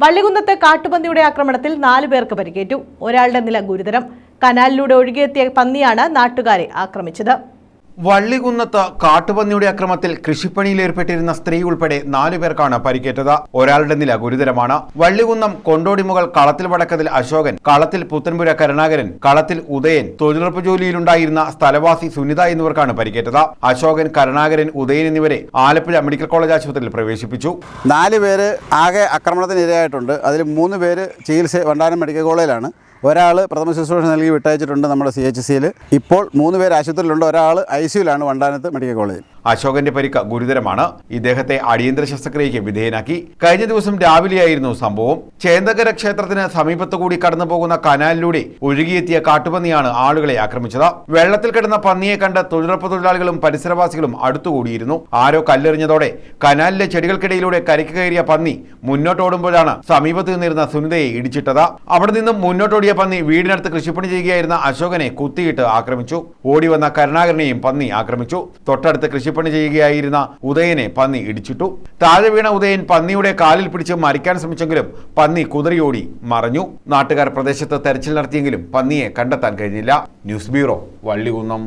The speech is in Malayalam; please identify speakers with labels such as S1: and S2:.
S1: വള്ളികുന്നത്ത് കാട്ടുപന്നിയുടെ ആക്രമണത്തിൽ നാലു പേർക്ക് പരിക്കേറ്റു. ഒരാളുടെ നില ഗുരുതരം. കനാലിലൂടെ ഒഴുകിയെത്തിയ പന്നിയാണ് നാട്ടുകാരെ ആക്രമിച്ചത്.
S2: വള്ളികുന്നത്ത് കാട്ടുപന്നിയുടെ അക്രമത്തിൽ കൃഷിപ്പണിയിൽ ഏർപ്പെട്ടിരുന്ന സ്ത്രീ ഉൾപ്പെടെ നാലു പേർക്കാണ് പരിക്കേറ്റത്. ഒരാളുടെ നില ഗുരുതരമാണ്. വള്ളികുന്നം കൊണ്ടോടിമുകൾ കളത്തിൽ വടക്കതിൽ അശോകൻ കളത്തിൽ പുത്തൻപുര കരുണാകരൻ കളത്തിൽ ഉദയൻ തൊഴിലുറപ്പ് ജോലിയിലുണ്ടായിരുന്ന സ്ഥലവാസി സുനിത എന്നിവർക്കാണ് പരിക്കേറ്റത്. അശോകൻ കരുണാകരൻ ഉദയൻ എന്നിവരെ ആലപ്പുഴ മെഡിക്കൽ കോളേജ് ആശുപത്രിയിൽ പ്രവേശിപ്പിച്ചു.
S3: നാല് പേര് ആകെ ആക്രമണത്തിനിരയായിട്ടുണ്ട്. അതിൽ മൂന്ന് പേര് ചികിത്സ വണ്ടാനം മെഡിക്കൽ കോളേജിലാണ്. ഒരാൾ പ്രഥമ ശുശ്രൂഷ നൽകി വിട്ടയച്ചിട്ടുണ്ട് നമ്മുടെ സി എച്ച് സിയിൽ. ഇപ്പോൾ മൂന്ന് പേര് ആശുപത്രിയിലുണ്ട്. ഒരാൾ ഐ സിയുലാണ് വണ്ടാനത്ത് മെഡിക്കൽ കോളേജിൽ.
S2: അശോകന്റെ പരിക്ക് ഗുരുതരമാണ്. ഇദ്ദേഹത്തെ അടിയന്തര ശസ്ത്രക്രിയയ്ക്ക് വിധേയനാക്കി. കഴിഞ്ഞ ദിവസം രാവിലെയായിരുന്നു സംഭവം. ചേന്തകര ക്ഷേത്രത്തിന് സമീപത്തു കൂടി കടന്നു പോകുന്ന കനാലിലൂടെ ഒഴുകിയെത്തിയ കാട്ടുപന്നിയാണ് ആളുകളെ ആക്രമിച്ചത്. വെള്ളത്തിൽ കിടന്ന പന്നിയെ കണ്ട് തൊഴിലുറപ്പ് തൊഴിലാളികളും പരിസരവാസികളും അടുത്തുകൂടിയിരുന്നു. ആരോ കല്ലെറിഞ്ഞതോടെ കനാലിലെ ചെടികൾക്കിടയിലൂടെ കരയ്ക്ക് കയറിയ പന്നി മുന്നോട്ടോടുമ്പോഴാണ് സമീപത്ത് നിന്നിരുന്ന സുനിതയെ ഇടിച്ചിട്ടത്. അവിടെ നിന്നും മുന്നോട്ടോടിയ പന്നി വീടിനടുത്ത് കൃഷിപ്പണി ചെയ്യുകയായിരുന്ന അശോകനെ കുത്തിയിട്ട് ആക്രമിച്ചു. ഓടിവന്ന കരുണാകരനെയും പന്നി ആക്രമിച്ചു. തൊട്ടടുത്ത് കൃഷിപ്പണി ചെയ്യുകയായിരുന്ന ഉദയനെ പന്നി ഇടിച്ചിട്ടു. താഴെ വീണ ഉദയൻ പന്നിയുടെ കാലിൽ പിടിച്ച് മരിക്കാൻ ശ്രമിച്ചെങ്കിലും പന്നി കുതിരയോടി മറഞ്ഞു. നാട്ടുകാർ പ്രദേശത്ത് തെരച്ചിൽ നടത്തിയെങ്കിലും പന്നിയെ കണ്ടെത്താൻ കഴിഞ്ഞില്ല. News bureau Vallikunnam.